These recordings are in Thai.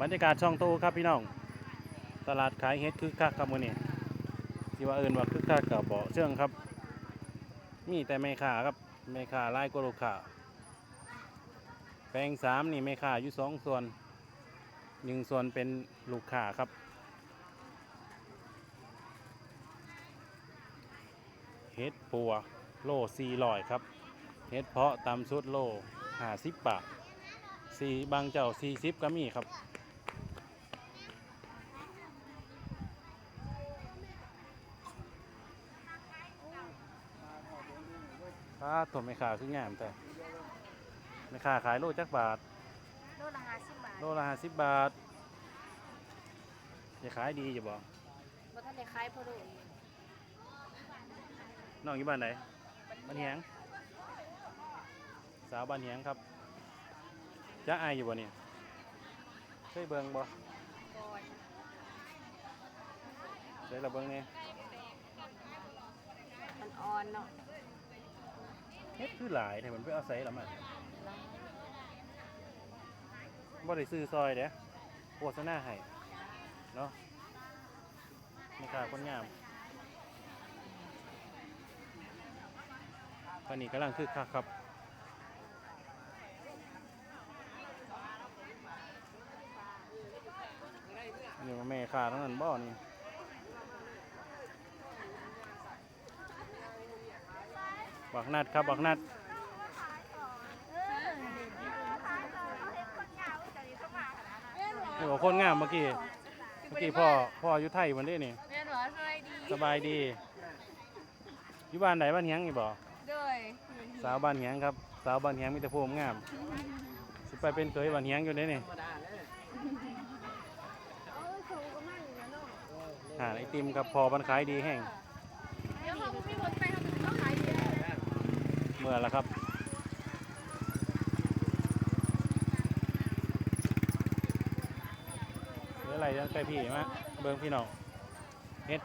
บรรยากาศช่องโตครับพี่น้อง ตลาดขายเฮ็ดคึกคักครับมื้อนี้ที่ว่าเอิ้นว่าคึกคักก็บ่เชิงครับ มีแต่แม่ค้าครับแม่ค้าหลายกว่าลูกค้าแปลงสามนี่แม่ค้าอยู่สองส่วนหนึ่งส่วนเป็นลูกค้าครับเฮ็ดปัวโลสี่ร้อยครับเฮ็ดเพาะตามชุดโลห้าสิบบาทสี่บางเจ้าสี่สิบก็มีครับ ป้าตัวไม่ขาคืองามแต่ไม่ขาขายโลจักบาท โลละห้าสิบบาทโลละห้าสิบบาทจะขายดีจะบอกบ่ทันได้ขายพอโลน้องอยู่บ้านไหนบ้านเฮียง สาวบ้านเฮียงครับจะอายอยู่บ่เนี่ยเคยเบิ่งบ่ก่อนเคยระเบิ่งเนี่ยมันอ่อนเนาะ เฮ็ดคือหลายแต่มันไปเอาใส่ละมันบ่ได้ซื้อซอยเด้โฆษณาให้เนาะไม่ขาคนงามตอนนี้กำลังคึกคักครับนี่ว่แม่ขาทั้งนั้นบ่อนี่ บักนัดครับบักนัดนี่ว่าคนงามเมื่อกี้เมื่อกี้พ่อพ่ออยู่ไทยมันได้นี่แม่นบ่สบายดีสบายดีอยู่บ้านไหนบ้านเฮียงนี่บ่โดยสาวบ้านเฮียงครับ สาวบ้านเฮียงมีแต่ผู้งามสิไปเป็นเคยบ้านเฮียงอยู่ได้นี่หาไอติมกับพอบันขายดีแห้งเดี๋ยวเขาบ่มีคนไปเขาจะขายดี เมื่อแล้วครับเหลืออะไรยังไปพี่มาเบิ้งพี่น้องเฮ็ด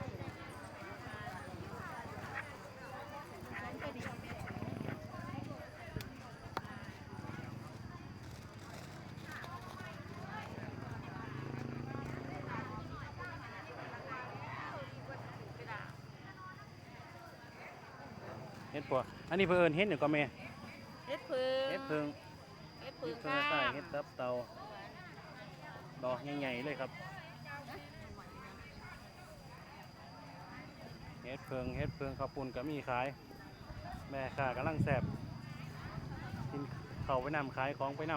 เฮ็ดปัวอันนี้เพิ่นเฮ็ดหนึ่งก็แม่เฮ็ดพึ่งเฮ็ดเพิ่งเฮ็ดเฮ็พึ่ดงเพิ่งค่ะใส่เฮ็ดตับเตาดอกใหญ่ๆเลยครับเฮ็ดเพิ่งเฮ็ดเพิ่งข้าวปุ้นก็มีขาย แม่ค้ากำลังแซ่บกินข้าวไปนำขายของไปน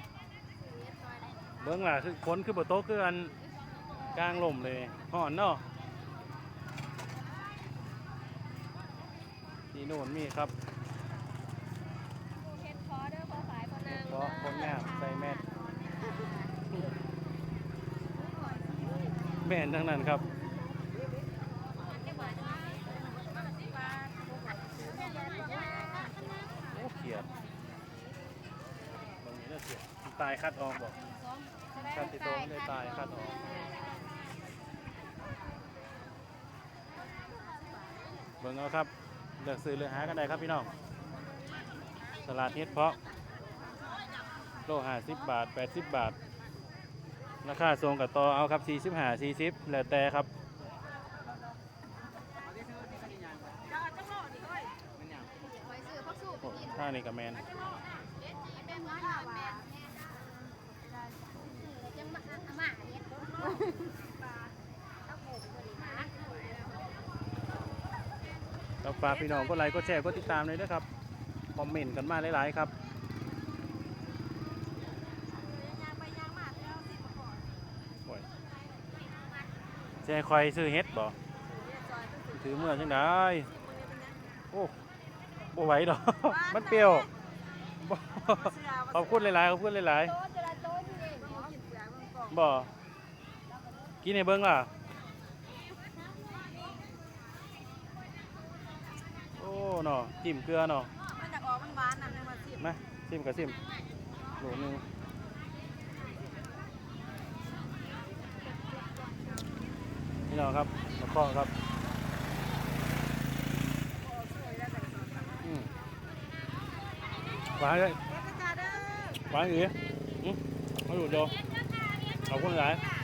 ำเบิ้งล่ะคือคนคือบ่โต๊ะคืออันกลางลมเลยห่อนเนาะ โน่นมีครับเฮ็ดพอเด้อพอขายพอนางเพราะคนงามใส่แมสแม่นทั้งนั้นครับ โอ้เขียดตรงนี้น่าเขียดตายคัดออกบอกคัดติดตรงได้ตายคัดออกเบิ่งเอาครับ เลือกซื้อเลือกหากันได้ครับพี่น้องตลาดเฮ็ดเพาะโลห้าสิบบาทแปดสิบบาท ราคาทรงกับต่อเอาครับสี่สิบห้าสี่สิบแล้วแต่ครับไปซื้อพักสู้โอ้ท่านี่กับแมน แม่มาแม่ยังมาอาม่าเฮ็ดเอาโหบ่ดีนะ ก็ ฝากพี่น้องกดไลค์กดแชร์กดติดตามเลยนะครับคอมเมนต์กันมาหลายๆครับโอ้ยแชร์คอยซื้อเฮ็ดบ่ถือเมื่อจังได้โอ้บ่ไหวดอกมันเปรี้ยวบ่ขอบคุณหลายๆขอบคุณหลายโต๊ะจะละโต๊ะนี่เองกินเปลือกมันก่อนๆบ่กินให้เบิ่งล่ะ โอ้ เนาะจิ้มเกลือเนาะมันจะออกมันหวานน่ะมันมาสิมาซิมกับซิมโหลหนึงนี่เนาะครับมะกอกครับอืมหวานเลยเฮ็ดจ้าเด้อหวานอีกอืมมาดูดดูเฮ็ดจ้าเฮ็ดขอบคุณหลายค่ะ